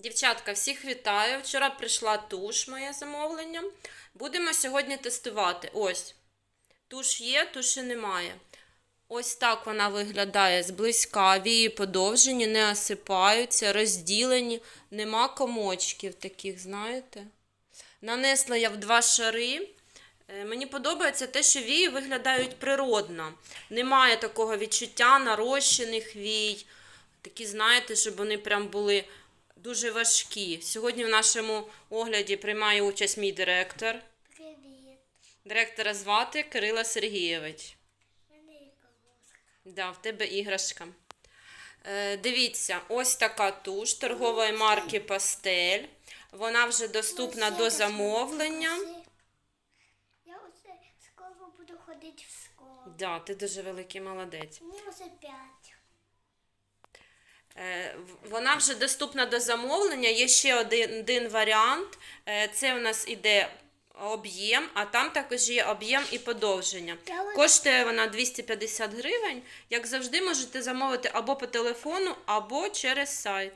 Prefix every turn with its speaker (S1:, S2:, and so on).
S1: Дівчатка, всіх вітаю. Вчора прийшла туш, моє замовлення. Будемо сьогодні тестувати. Ось. Туш є, туші немає. Ось так вона виглядає зблизька. Вії подовжені, не осипаються, розділені, нема комочків таких, знаєте. Нанесла я в два шари. Е, Мені подобається те, що вії виглядають природно. Немає такого відчуття нарощених вій. Такі, знаєте, щоб вони прям були дуже важкі. Сьогодні в нашому огляді приймає участь мій директор.
S2: Привіт.
S1: Директора звати Кирила Сергійович.
S2: Мене.
S1: Да, в тебе іграшка. Е, дивіться, ось така туш торгової марки Пастель. Вона вже доступна до замовлення.
S2: Я оце скоро буду ходити в школу.
S1: Да, ти дуже великий молодець.
S2: Мені вже п'ять.
S1: Вона вже доступна до замовлення. Є ще один, один варіант. Е, Це у нас іде об'єм, а там також є об'єм і подовження. Коштує вона 250 гривень. Як завжди, можете замовити або по телефону, або через сайт.